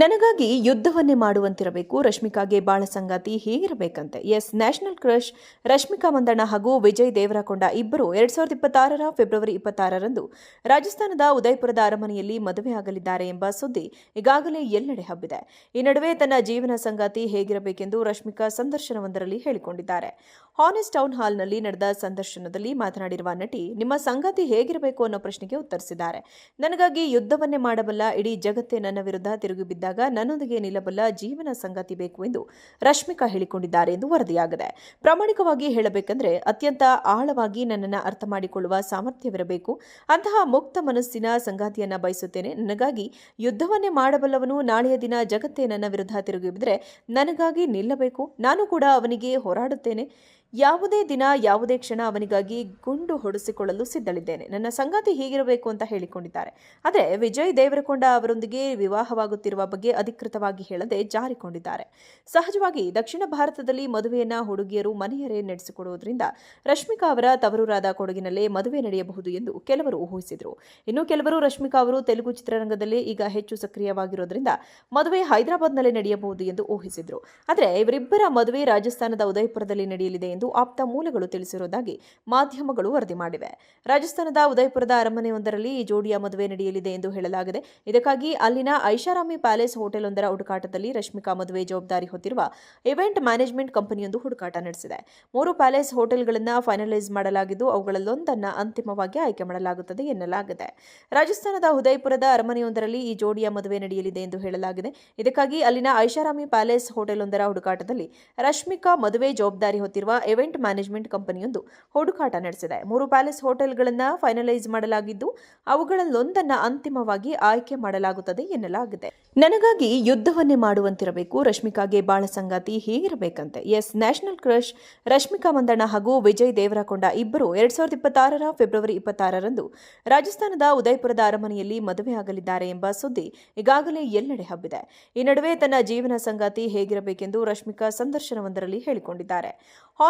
ನನಗಾಗಿ ಯುದ್ಧವನ್ನೇ ಮಾಡುವಂತಿರಬೇಕು. ರಶ್ಮಿಕಾಗೆ ಬಾಳ ಸಂಗಾತಿ ಹೀಗಿರಬೇಕಂತೆ. Yes, national crush, Rashmika Mandanna ಹಾಗೂ ವಿಜಯ್ ದೇವರಕೊಂಡ ಇಬ್ಬರು ಎರಡ್ ಸಾವಿರದ ಇಪ್ಪತ್ತಾರರ ಫೆಬ್ರವರಿ ಇಪ್ಪತ್ತಾರರಂದು ರಾಜಸ್ಥಾನದ ಉದಯಪುರದ ಅರಮನೆಯಲ್ಲಿ ಮದುವೆಯಾಗಲಿದ್ದಾರೆ ಎಂಬ ಸುದ್ದಿ ಈಗಾಗಲೇ ಎಲ್ಲೆಡೆ ಹಬ್ಬಿದೆ. ಈ ನಡುವೆ ತನ್ನ ಜೀವನ ಸಂಗಾತಿ ಹೇಗಿರಬೇಕೆಂದು ರಶ್ಮಿಕಾ ಸಂದರ್ಶನವೊಂದರಲ್ಲಿ ಹೇಳಿಕೊಂಡಿದ್ದಾರೆ. ಹಾನೆಸ್ಟ್ ಟೌನ್ ಹಾಲ್ನಲ್ಲಿ ನಡೆದ ಸಂದರ್ಶನದಲ್ಲಿ ಮಾತನಾಡಿರುವ ನಟಿ, ನಿಮ್ಮ ಸಂಗತಿ ಹೇಗಿರಬೇಕು ಅನ್ನೋ ಪ್ರಶ್ನೆಗೆ ಉತ್ತರಿಸಿದ್ದಾರೆ. ನನಗಾಗಿ ಯುದ್ಧವನ್ನೇ ಮಾಡಬಲ್ಲ, ಇಡೀ ಜಗತ್ತೇ ನನ್ನ ವಿರುದ್ಧ ತಿರುಗಿ ಬಿದ್ದಾಗ ನನ್ನೊಂದಿಗೆ ನಿಲ್ಲಬಲ್ಲ ಜೀವನ ಸಂಗತಿ ಬೇಕು ಎಂದು ರಶ್ಮಿಕಾ ಹೇಳಿಕೊಂಡಿದ್ದಾರೆ ಎಂದು ವರದಿಯಾಗಿದೆ. ಪ್ರಾಮಾಣಿಕವಾಗಿ ಹೇಳಬೇಕೆಂದರೆ ಅತ್ಯಂತ ಆಳವಾಗಿ ನನ್ನನ್ನು ಅರ್ಥ ಮಾಡಿಕೊಳ್ಳುವ ಸಾಮರ್ಥ್ಯವಿರಬೇಕು. ಅಂತಹ ಮುಕ್ತ ಮನಸ್ಸಿನ ಸಂಗಾತಿಯನ್ನು ಬಯಸುತ್ತೇನೆ. ನನಗಾಗಿ ಯುದ್ಧವನ್ನೇ ಮಾಡಬಲ್ಲವನು ನಾಳೆಯ ದಿನ ಜಗತ್ತೇ ನನ್ನ ವಿರುದ್ಧ ತಿರುಗಿ ಬಿದ್ದರೆ ನನಗಾಗಿ ನಿಲ್ಲಬೇಕು. ನಾನು ಕೂಡ ಅವನಿಗೆ ಹೋರಾಡುತ್ತೇನೆ. ಯಾವುದೇ ದಿನ ಯಾವುದೇ ಕ್ಷಣ ಅವನಿಗಾಗಿ ಗುಂಡು ಹೊಡೆಸಿಕೊಳ್ಳಲು ಸಿದ್ಧಳಿದ್ದೇನೆ. ನನ್ನ ಸಂಗಾತಿ ಹೀಗಿರಬೇಕು ಅಂತ ಹೇಳಿಕೊಂಡಿದ್ದಾರೆ. ಆದರೆ ವಿಜಯ್ ದೇವರಕೊಂಡ ಅವರೊಂದಿಗೆ ವಿವಾಹವಾಗುತ್ತಿರುವ ಬಗ್ಗೆ ಅಧಿಕೃತವಾಗಿ ಹೇಳದೆ ಜಾರಿಕೊಂಡಿದ್ದಾರೆ. ಸಹಜವಾಗಿ ದಕ್ಷಿಣ ಭಾರತದಲ್ಲಿ ಮದುವೆಯನ್ನ ಹುಡುಗಿಯರು ಮನೆಯರೇ ನಡೆಸಿಕೊಡುವುದರಿಂದ ರಶ್ಮಿಕಾ ಅವರ ತವರೂರಾದ ಕೊಡಗಿನಲ್ಲೇ ಮದುವೆ ನಡೆಯಬಹುದು ಎಂದು ಕೆಲವರು ಊಹಿಸಿದರು. ಇನ್ನು ಕೆಲವರು ರಶ್ಮಿಕಾ ಅವರು ತೆಲುಗು ಚಿತ್ರರಂಗದಲ್ಲಿ ಈಗ ಹೆಚ್ಚು ಸಕ್ರಿಯವಾಗಿರೋದ್ರಿಂದ ಮದುವೆ ಹೈದರಾಬಾದ್ನಲ್ಲೇ ನಡೆಯಬಹುದು ಎಂದು ಊಹಿಸಿದರು. ಆದರೆ ಇವರಿಬ್ಬರ ಮದುವೆ ರಾಜಸ್ಥಾನದ ಉದಯಪುರದಲ್ಲಿ ನಡೆಯಲಿದೆ ಎಂದು ಆಪ್ತ ಮೂಲಗಳು ತಿಳಿಸಿರುವುದಾಗಿ ಮಾಧ್ಯಮಗಳು ವರದಿ ಮಾಡಿವೆ. ರಾಜಸ್ಥಾನದ ಉದಯಪುರದ ಅರಮನೆಯೊಂದರಲ್ಲಿ ಈ ಜೋಡಿಯ ಮದುವೆ ನಡೆಯಲಿದೆ ಎಂದು ಹೇಳಲಾಗಿದೆ. ಇದಕ್ಕಾಗಿ ಅಲ್ಲಿನ ಐಷಾರಾಮಿ ಪ್ಯಾಲೇಸ್ ಹೋಟೆಲ್ ಒಂದರ ಹುಡುಕಾಟದಲ್ಲಿ ರಶ್ಮಿಕಾ ಮದುವೆ ಜವಾಬ್ದಾರಿ ಹೊತ್ತಿರುವ ಇವೆಂಟ್ ಮ್ಯಾನೇಜ್ಮೆಂಟ್ ಕಂಪನಿಯೊಂದು ಹುಡುಕಾಟ ನಡೆಸಿದೆ. ಮೂರು ಪ್ಯಾಲೇಸ್ ಹೋಟೆಲ್ಗಳನ್ನು ಫೈನಲೈಸ್ ಮಾಡಲಾಗಿದ್ದು ಅವುಗಳಲ್ಲೊಂದನ್ನು ಅಂತಿಮವಾಗಿ ಆಯ್ಕೆ ಮಾಡಲಾಗುತ್ತದೆ ಎನ್ನಲಾಗಿದೆ. ರಾಜಸ್ಥಾನದ ಉದಯಪುರದ ಅರಮನೆಯೊಂದರಲ್ಲಿ ಈ ಜೋಡಿಯ ಮದುವೆ ನಡೆಯಲಿದೆ ಎಂದು ಹೇಳಲಾಗಿದೆ. ಇದಕ್ಕಾಗಿ ಅಲ್ಲಿನ ಐಷಾರಾಮಿ ಪ್ಯಾಲೇಸ್ ಹೋಟೆಲ್ ಒಂದರ ಹುಡುಕಾಟದಲ್ಲಿ ರಶ್ಮಿಕಾ ಮದುವೆ ಜವಾಬ್ದಾರಿ ಹೊತ್ತಿರುವ ಇವೆಂಟ್ ಮ್ಯಾನೇಜ್ಮೆಂಟ್ ಕಂಪನಿಯೊಂದು ಹುಡುಕಾಟ ನಡೆಸಿದೆ. ಮೂರು ಪ್ಯಾಲೇಸ್ ಹೋಟೆಲ್ಗಳನ್ನು ಫೈನಲೈಸ್ ಮಾಡಲಾಗಿದ್ದು, ಅವುಗಳಲ್ಲೊಂದನ್ನು ಅಂತಿಮವಾಗಿ ಆಯ್ಕೆ ಮಾಡಲಾಗುತ್ತದೆ ಎನ್ನಲಾಗಿದೆ. ನನಗಾಗಿ ಯುದ್ಧವನ್ನೇ ಮಾಡುವಂತಿರಬೇಕು. ರಶ್ಮಿಕಾಗೆ ಬಾಳ ಸಂಗಾತಿ ಹೀಗಿರಬೇಕಂತೆ. Yes, national crush, Rashmika Mandanna ಹಾಗೂ ವಿಜಯ್ ದೇವರಕೊಂಡ ಇಬ್ಬರು ಎರಡ್ ಸಾವಿರದ ಇಪ್ಪತ್ತಾರರ ಫೆಬ್ರವರಿ ಇಪ್ಪತ್ತಾರರಂದು ರಾಜಸ್ಥಾನದ ಉದಯಪುರದ ಅರಮನೆಯಲ್ಲಿ ಮದುವೆಯಾಗಲಿದ್ದಾರೆ ಎಂಬ ಸುದ್ದಿ ಈಗಾಗಲೇ ಎಲ್ಲೆಡೆ ಹಬ್ಬಿದೆ. ಈ ನಡುವೆ ತನ್ನ ಜೀವನ ಸಂಗಾತಿ ಹೇಗಿರಬೇಕೆಂದು ರಶ್ಮಿಕಾ ಸಂದರ್ಶನವೊಂದರಲ್ಲಿ ಹೇಳಿಕೊಂಡಿದ್ದಾರೆ.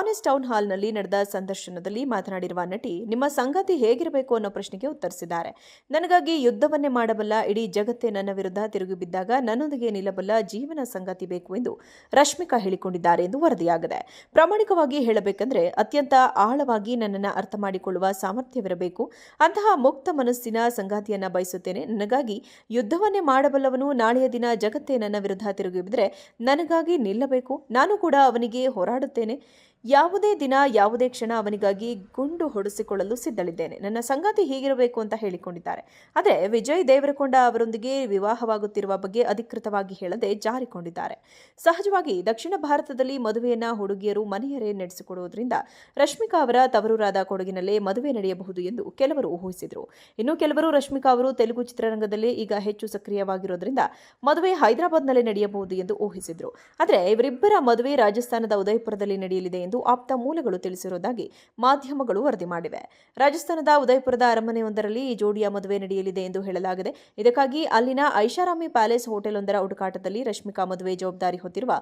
ಹಾನೆಸ್ಟ್ ಟೌನ್ ಹಾಲ್ನಲ್ಲಿ ನಡೆದ ಸಂದರ್ಶನದಲ್ಲಿ ಮಾತನಾಡಿರುವ ನಟಿ, ನಿಮ್ಮ ಸಂಗತಿ ಹೇಗಿರಬೇಕು ಅನ್ನೋ ಪ್ರಶ್ನೆಗೆ ಉತ್ತರಿಸಿದ್ದಾರೆ. ನನಗಾಗಿ ಯುದ್ಧವನ್ನೇ ಮಾಡಬಲ್ಲ, ಇಡೀ ಜಗತ್ತೇ ನನ್ನ ವಿರುದ್ಧ ತಿರುಗಿ ಬಿದ್ದಾಗ ನನ್ನೊಂದಿಗೆ ನಿಲ್ಲಬಲ್ಲ ಜೀವನ ಸಂಗತಿ ಬೇಕು ಎಂದು ರಶ್ಮಿಕಾ ಹೇಳಿಕೊಂಡಿದ್ದಾರೆ ಎಂದು ವರದಿಯಾಗಿದೆ. ಪ್ರಾಮಾಣಿಕವಾಗಿ ಹೇಳಬೇಕೆಂದರೆ ಅತ್ಯಂತ ಆಳವಾಗಿ ನನ್ನನ್ನು ಅರ್ಥ ಮಾಡಿಕೊಳ್ಳುವ ಸಾಮರ್ಥ್ಯವಿರಬೇಕು. ಅಂತಹ ಮುಕ್ತ ಮನಸ್ಸಿನ ಸಂಗಾತಿಯನ್ನು ಬಯಸುತ್ತೇನೆ. ನನಗಾಗಿ ಯುದ್ಧವನ್ನೇ ಮಾಡಬಲ್ಲವನು ನಾಳೆಯ ದಿನ ಜಗತ್ತೇ ನನ್ನ ವಿರುದ್ಧ ತಿರುಗಿ ಬಿದ್ದರೆ ನನಗಾಗಿ ನಿಲ್ಲಬೇಕು. ನಾನು ಕೂಡ ಅವನಿಗೆ ಹೋರಾಡುತ್ತೇನೆ. ಯಾವುದೇ ದಿನ ಯಾವುದೇ ಕ್ಷಣ ಅವನಿಗಾಗಿ ಗುಂಡು ಹೊಡಿಸಿಕೊಳ್ಳಲು ಸಿದ್ಧಳಿದ್ದೇನೆ. ನನ್ನ ಸಂಗಾತಿ ಹೀಗಿರಬೇಕು ಅಂತ ಹೇಳಿಕೊಂಡಿದ್ದಾರೆ. ಆದರೆ ವಿಜಯ್ ದೇವರಕೊಂಡ ಅವರೊಂದಿಗೆ ವಿವಾಹವಾಗುತ್ತಿರುವ ಬಗ್ಗೆ ಅಧಿಕೃತವಾಗಿ ಹೇಳದೆ ಜಾರಿಕೊಂಡಿದ್ದಾರೆ. ಸಹಜವಾಗಿ ದಕ್ಷಿಣ ಭಾರತದಲ್ಲಿ ಮದುವೆಯನ್ನ ಹುಡುಗಿಯರು ಮನೆಯರೇ ನಡೆಸಿಕೊಡುವುದರಿಂದ ರಶ್ಮಿಕಾ ಅವರ ತವರೂರಾದ ಕೊಡಗಿನಲ್ಲೇ ಮದುವೆ ನಡೆಯಬಹುದು ಎಂದು ಕೆಲವರು ಊಹಿಸಿದರು. ಇನ್ನು ಕೆಲವರು ರಶ್ಮಿಕಾ ಅವರು ತೆಲುಗು ಚಿತ್ರರಂಗದಲ್ಲಿ ಈಗ ಹೆಚ್ಚು ಸಕ್ರಿಯವಾಗಿರುವುದರಿಂದ ಮದುವೆ ಹೈದರಾಬಾದ್ನಲ್ಲಿ ನಡೆಯಬಹುದು ಎಂದು ಊಹಿಸಿದರು. ಆದರೆ ಇವರಿಬ್ಬರ ಮದುವೆ ರಾಜಸ್ಥಾನದ ಉದಯಪುರದಲ್ಲಿ ನಡೆಯಲಿದೆ ಎಂದು ಆಪ್ತ ಮೂಲಗಳು ತಿಳಿಸಿರುವುದಾಗಿ ಮಾಧ್ಯಮಗಳು ವರದಿ ಮಾಡಿವೆ. ರಾಜಸ್ಥಾನದ ಉದಯಪುರದ ಅರಮನೆಯೊಂದರಲ್ಲಿ ಈ ಜೋಡಿಯ ಮದುವೆ ನಡೆಯಲಿದೆ ಎಂದು ಹೇಳಲಾಗಿದೆ. ಇದಕ್ಕಾಗಿ ಅಲ್ಲಿನ ಐಷಾರಾಮಿ ಪ್ಯಾಲೇಸ್ ಹೋಟೆಲ್ವೊಂದರ ಹುಡುಕಾಟದಲ್ಲಿ ರಶ್ಮಿಕಾ ಮದುವೆ ಜವಾಬ್ದಾರಿ ಹೊತ್ತಿರುವ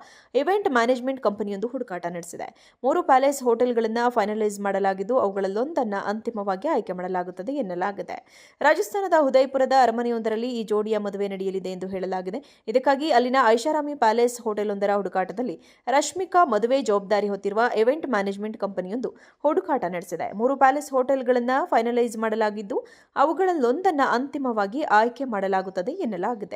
ಇವೆಂಟ್ ಮ್ಯಾನೇಜ್ಮೆಂಟ್ ಕಂಪನಿಯೊಂದು ಹುಡುಕಾಟ ನಡೆಸಿದೆ. ಮೂರು ಪ್ಯಾಲೇಸ್ ಹೋಟೆಲ್ಗಳನ್ನು ಫೈನಲೈಸ್ ಮಾಡಲಾಗಿದ್ದು ಅವುಗಳಲ್ಲೊಂದನ್ನು ಅಂತಿಮವಾಗಿ ಆಯ್ಕೆ ಮಾಡಲಾಗುತ್ತದೆ ಎನ್ನಲಾಗಿದೆ. ರಾಜಸ್ಥಾನದ ಉದಯಪುರದ ಅರಮನೆಯೊಂದರಲ್ಲಿ ಈ ಜೋಡಿಯ ಮದುವೆ ನಡೆಯಲಿದೆ ಎಂದು ಹೇಳಲಾಗಿದೆ. ಇದಕ್ಕಾಗಿ ಅಲ್ಲಿನ ಐಷಾರಾಮಿ ಪ್ಯಾಲೇಸ್ ಹೋಟೆಲ್ವೊಂದರ ಹುಡುಕಾಟದಲ್ಲಿ ರಶ್ಮಿಕಾ ಮದುವೆ ಜವಾಬ್ದಾರಿ ಹೊತ್ತಿರುವ ಇವೆಂಟ್ ಮ್ಯಾನೇಜ್ಮೆಂಟ್ ಕಂಪನಿಯೊಂದು ಹುಡುಕಾಟ ನಡೆಸಿದೆ. ಮೂರು ಪ್ಯಾಲೇಸ್ ಹೋಟೆಲ್ಗಳನ್ನು ಫೈನಲೈಸ್ ಮಾಡಲಾಗಿದ್ದು ಅವುಗಳಲ್ಲೊಂದನ್ನು ಅಂತಿಮವಾಗಿ ಆಯ್ಕೆ ಮಾಡಲಾಗುತ್ತದೆ ಎನ್ನಲಾಗಿದೆ.